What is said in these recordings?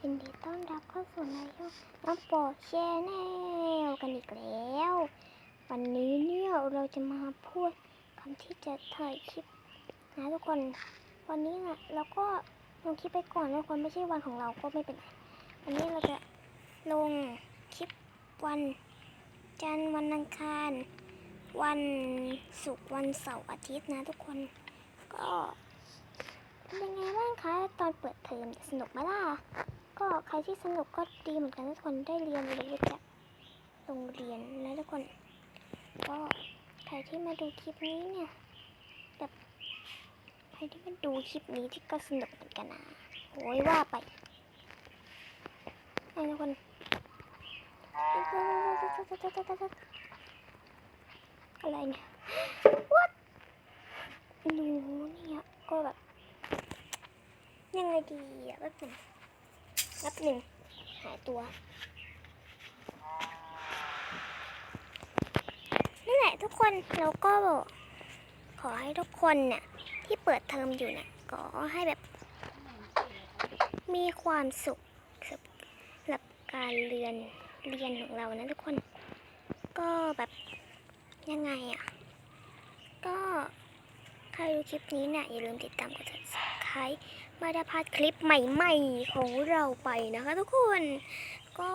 ยินดีต้อนรับเข้าสู่นายช่องน้องปอแชนแนลกันอีกแล้ว วันนี้เนี่ยเราจะมาพูดคำที่จะถ่ายคลิปนะทุกคน วันนี้นะเราก็ลงคลิปไปก่อนนะทุกคนไม่ใช่วันของเราก็ไม่เป็นไรวันนี้เราจะลงคลิปวัน จันทร์วันอังคาร วันศุกร์วันเสาร์อาทิตย์นะทุกคนก็เป็นยังไงบ้างคะ ตอนเปิดเทอมสนุกไหมล่ะ ก็ใครที่สนุกก็ดีเหมือนกันทุกคนได้เรียนรู้จากโรงเรียนนะทุกคน ก็ใครที่มาดูคลิปนี้เนี่ยแบบใครที่มาดูคลิปนี้ที่ก็สนุกเหมือนกันนะโอ้ยว่าไปนะทุกคนอะไรเนี่ย what หนูเนี่ยก็แบบยังไงดีอะแบบนึ่ง นับหนึ่งหายตัว นั่นแหละทุกคนเราก็ขอให้ทุกคนเนี่ยที่เปิดเทอมอยู่เนี่ยขอให้แบบ มีความสุขสำหรับการเรียนเรียนของเรานะทุกคน ก็แบบยังไงอะ่ะ ก็ใครดูคลิปนี้เนี่ยอย่าลืมติดตามกด subscribe มาได้พาดคลิปใหม่ๆของเราไปนะคะ ทุกคนก็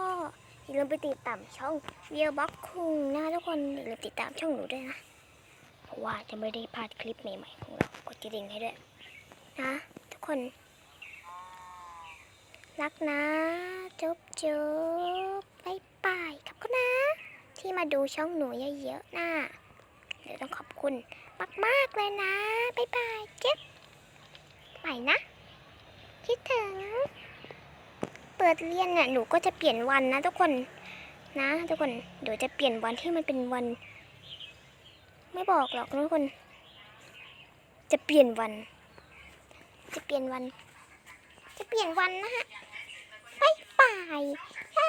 อย่าลืมไปติดตามช่องเบียบ็อกคุงนะคะทุกคนอย่าลืมติดตามช่องหนูด้วยนะเพราะว่าจะไม่ได้พลาดคลิปใหม่ๆของเรากดกระดิ่งให้ด้วยนะ ทุกคน รักนะจุ๊บจุ๊บบายบายขอบคุณนะ ที่มาดูช่องหนูเยอะๆนะเดี๋ยวต้องขอบคุณมากๆเลยนะบายบายเจ๊บ ไปนะ คิดถึง เปิดเรียนน่ะหนูก็จะเปลี่ยนวันนะทุกคนนะ ทุกคนเดี๋ยวจะเปลี่ยนวันที่มันเป็นวัน ไม่บอกหรอกทุกคน จะเปลี่ยนวัน จะเปลี่ยนวัน จะเปลี่ยนวันนะฮะบายบายลา